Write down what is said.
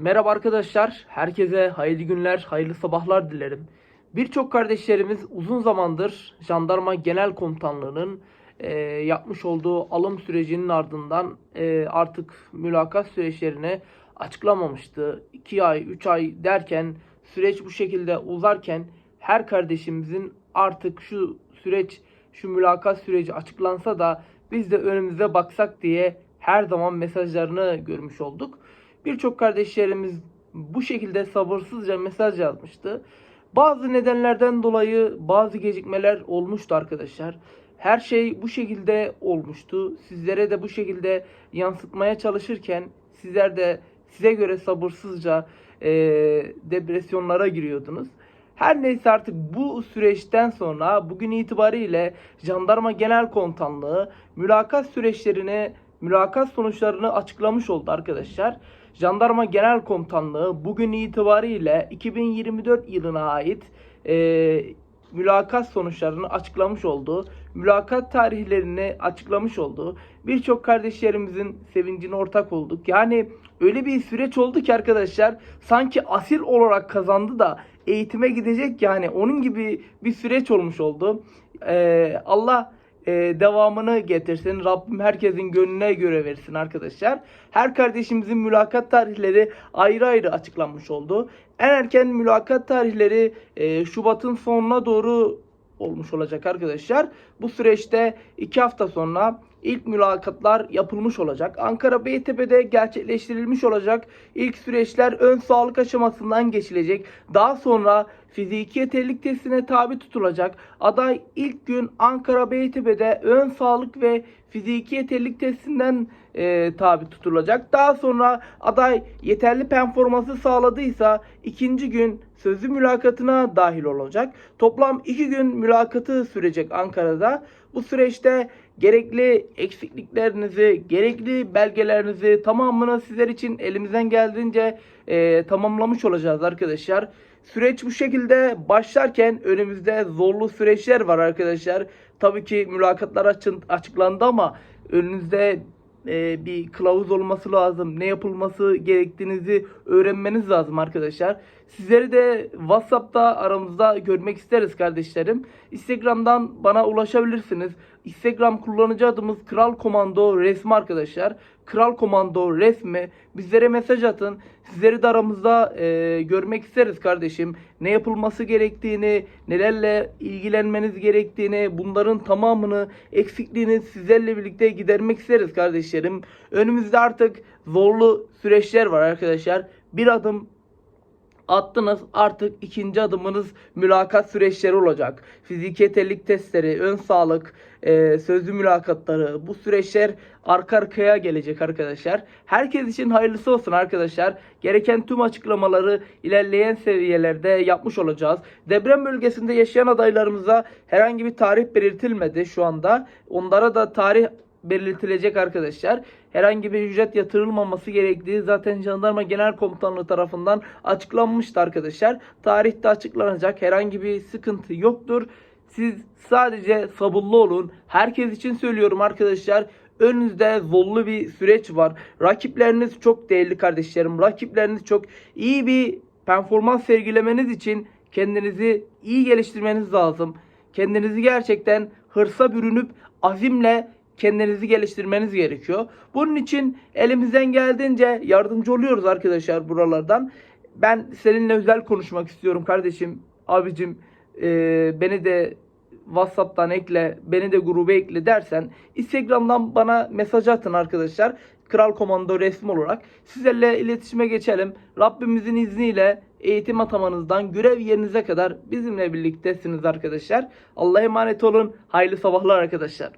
Merhaba arkadaşlar, herkese hayırlı günler, hayırlı sabahlar dilerim. Birçok kardeşlerimiz uzun zamandır Jandarma Genel Komutanlığı'nın e, yapmış olduğu alım sürecinin ardından e, artık mülakat süreçlerini açıklamamıştı. 2 ay, 3 ay derken süreç bu şekilde uzarken her kardeşimizin artık şu süreç, şu mülakat süreci açıklansa da biz de önümüze baksak diye her zaman mesajlarını görmüş olduk. Birçok kardeşlerimiz bu şekilde sabırsızca mesaj yazmıştı. Bazı nedenlerden dolayı bazı gecikmeler olmuştu arkadaşlar. Her şey bu şekilde olmuştu. Sizlere de bu şekilde yansıtmaya çalışırken sizler de size göre sabırsızca eee, depresyonlara giriyordunuz. Her neyse artık bu süreçten sonra bugün itibariyle Jandarma Genel Komutanlığı mülakat süreçlerini, mülakat sonuçlarını açıklamış oldu arkadaşlar. Jandarma Genel Komutanlığı bugün itibariyle 2024 yılına ait e, mülakat sonuçlarını açıklamış oldu. Mülakat tarihlerini açıklamış oldu. Birçok kardeşlerimizin sevincine ortak olduk. Yani öyle bir süreç oldu ki arkadaşlar sanki asil olarak kazandı da eğitime gidecek yani onun gibi bir süreç olmuş oldu. Ee, Allah e, devamını getirsin. Rabbim herkesin gönlüne göre versin arkadaşlar. Her kardeşimizin mülakat tarihleri ayrı ayrı açıklanmış oldu. En erken mülakat tarihleri e, Şubat'ın sonuna doğru olmuş olacak arkadaşlar. Bu süreçte 2 hafta sonra ilk mülakatlar yapılmış olacak. Ankara Beytepe'de gerçekleştirilmiş olacak. İlk süreçler ön sağlık aşamasından geçilecek. Daha sonra fiziki yeterlilik testine tabi tutulacak. Aday ilk gün Ankara Beytepe'de ön sağlık ve fiziki yeterlilik testinden e, tabi tutulacak. Daha sonra aday yeterli performansı sağladıysa ikinci gün sözlü mülakatına dahil olacak. Toplam iki gün mülakatı sürecek Ankara'da. Bu süreçte gerekli eksikliklerinizi, gerekli belgelerinizi tamamını sizler için elimizden geldiğince e, tamamlamış olacağız arkadaşlar. Süreç bu şekilde başlarken önümüzde zorlu süreçler var arkadaşlar. Tabii ki mülakatlar açıklandı ama önünüzde e, bir kılavuz olması lazım. Ne yapılması gerektiğinizi öğrenmeniz lazım arkadaşlar. Sizleri de WhatsApp'ta aramızda görmek isteriz kardeşlerim. Instagram'dan bana ulaşabilirsiniz. Instagram kullanıcı adımız Kral Komando resmi arkadaşlar. Kral Komando resmi. Bizlere mesaj atın. Sizleri de aramızda e, görmek isteriz kardeşim. Ne yapılması gerektiğini, nelerle ilgilenmeniz gerektiğini, bunların tamamını, eksikliğini sizlerle birlikte gidermek isteriz kardeşlerim. Önümüzde artık zorlu süreçler var arkadaşlar. Bir adım attınız artık ikinci adımınız mülakat süreçleri olacak. Fiziki yeterlilik testleri, ön sağlık, e, sözlü mülakatları bu süreçler arka arkaya gelecek arkadaşlar. Herkes için hayırlısı olsun arkadaşlar. Gereken tüm açıklamaları ilerleyen seviyelerde yapmış olacağız. Deprem bölgesinde yaşayan adaylarımıza herhangi bir tarih belirtilmedi şu anda. Onlara da tarih belirtilecek arkadaşlar. Herhangi bir ücret yatırılmaması gerektiği zaten Jandarma Genel Komutanlığı tarafından açıklanmıştı arkadaşlar. Tarihte açıklanacak herhangi bir sıkıntı yoktur. Siz sadece sabırlı olun. Herkes için söylüyorum arkadaşlar. Önünüzde zorlu bir süreç var. Rakipleriniz çok değerli kardeşlerim. Rakipleriniz çok iyi bir performans sergilemeniz için kendinizi iyi geliştirmeniz lazım. Kendinizi gerçekten hırsa bürünüp azimle kendinizi geliştirmeniz gerekiyor. Bunun için elimizden geldiğince yardımcı oluyoruz arkadaşlar buralardan. Ben seninle özel konuşmak istiyorum kardeşim, abicim. Ee, beni de WhatsApp'tan ekle, beni de gruba ekle dersen Instagram'dan bana mesaj atın arkadaşlar. Kral Komando resmi olarak sizlerle iletişime geçelim. Rabbimizin izniyle eğitim atamanızdan görev yerinize kadar bizimle birliktesiniz arkadaşlar. Allah'a emanet olun. Hayırlı sabahlar arkadaşlar.